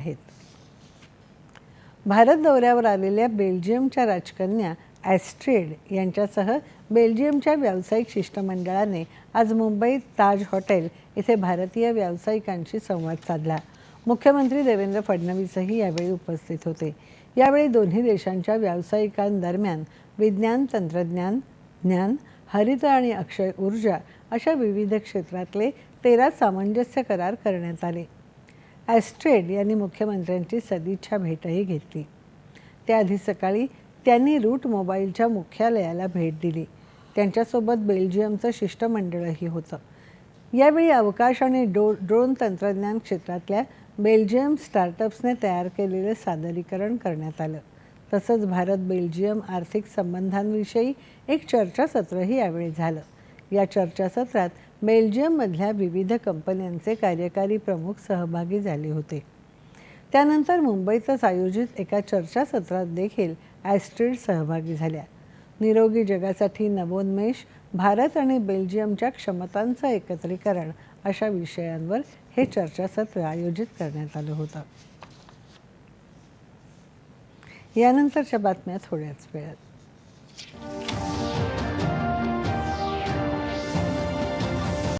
आहेत. भारत दौऱ्यावर आलेल्या बेल्जियमच्या राजकन्या ॲस्ट्रेड यांच्यासह बेल्जियमच्या व्यावसायिक शिष्टमंडळाने आज मुंबईत ताज हॉटेल येथे भारतीय व्यावसायिकांशी संवाद साधला. मुख्यमंत्री देवेंद्र फडणवीसही यावेळी उपस्थित होते. यावेळी दोन्ही देशांच्या व्यावसायिकांदरम्यान विज्ञान तंत्रज्ञान ज्ञान हरित आणि अक्षय ऊर्जा अशा विविध क्षेत्रातले तेरा सामंजस्य करार करण्यात आले. ॲस्ट्रेड यांनी मुख्यमंत्र्यांची सदिच्छा भेटही घेतली. त्याआधी सकाळी त्यांनी रूट मोबाईलच्या मुख्यालयाला भेट दिली. त्यांच्यासोबत बेल्जियमचं शिष्टमंडळही होतं. यावेळी अवकाश आणि डो ड्रोन तंत्रज्ञान क्षेत्रातल्या बेल्जियम स्टार्टअप्सने तयार केलेलं सादरीकरण करण्यात आलं. तसंच भारत बेल्जियम आर्थिक संबंधांविषयी एक चर्चासत्रही यावेळी झालं. या चर्चासत्रात बेल्जियममधल्या विविध कंपन्यांचे कार्यकारी प्रमुख सहभागी झाले होते. त्यानंतर मुंबईतच आयोजित एका चर्चासत्रात देखील ॲस्ट्रीड सहभागी झाल्या. निरोगी जगासाठी नवोन्मेष भारत आणि बेल्जियमच्या क्षमतांचं एकत्रीकरण अशा विषयांवर हे चर्चासत्र आयोजित करण्यात आलं होतं. यानंतरच्या बातम्या थोड्याच वेळात.